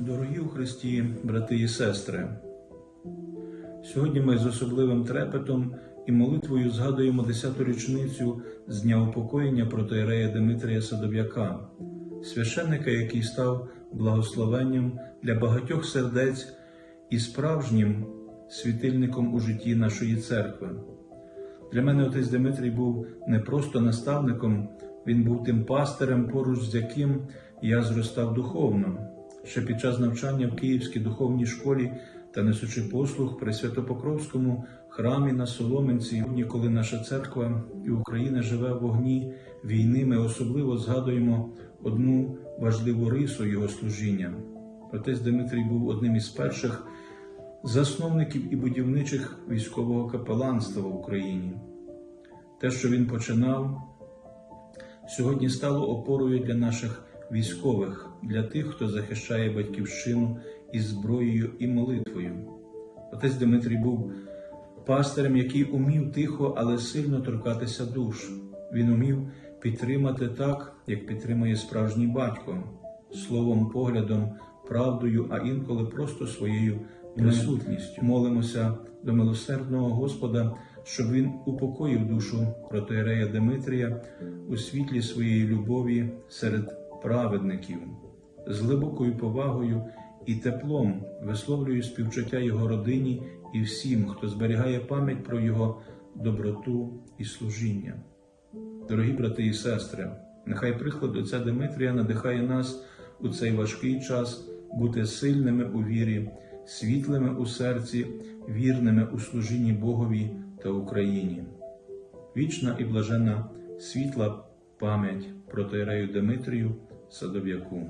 Дорогі у Христі, брати і сестри, сьогодні ми з особливим трепетом і молитвою згадуємо 10-ту річницю з дня упокоєння протоірея Димитрія Садов'яка, священника, який став благословенням для багатьох сердець і справжнім світильником у житті нашої церкви. Для мене отець Димитрій був не просто наставником, він був тим пастирем, поруч з яким я зростав духовно. Ще під час навчання в Київській духовній школі та несучи послуг при Святопокровському храмі на Соломенці, коли наша церква і Україна живе в вогні війни, ми особливо згадуємо одну важливу рису його служіння. Отець Дмитрій був одним із перших засновників і будівничих військового капеланства в Україні. Те, що він починав, сьогодні стало опорою для наших військових, для тих, хто захищає батьківщину із зброєю і молитвою. Отець Дмитрій був пастирем, який умів тихо, але сильно торкатися душ. Він умів підтримати так, як підтримує справжній батько, словом, поглядом, правдою, а інколи просто своєю присутністю. Молимося до милосердного Господа, щоб він упокоїв душу протоірея Димитрія у світлі своєї любові серед праведників, з глибокою повагою і теплом висловлюю співчуття його родині і всім, хто зберігає пам'ять про його доброту і служіння. Дорогі брати і сестри, нехай приклад отця Димитрія надихає нас у цей важкий час бути сильними у вірі, світлими у серці, вірними у служінні Богові та Україні. Вічна і блаженна світла пам'ять про Тайрею Димитрію Садов'яку.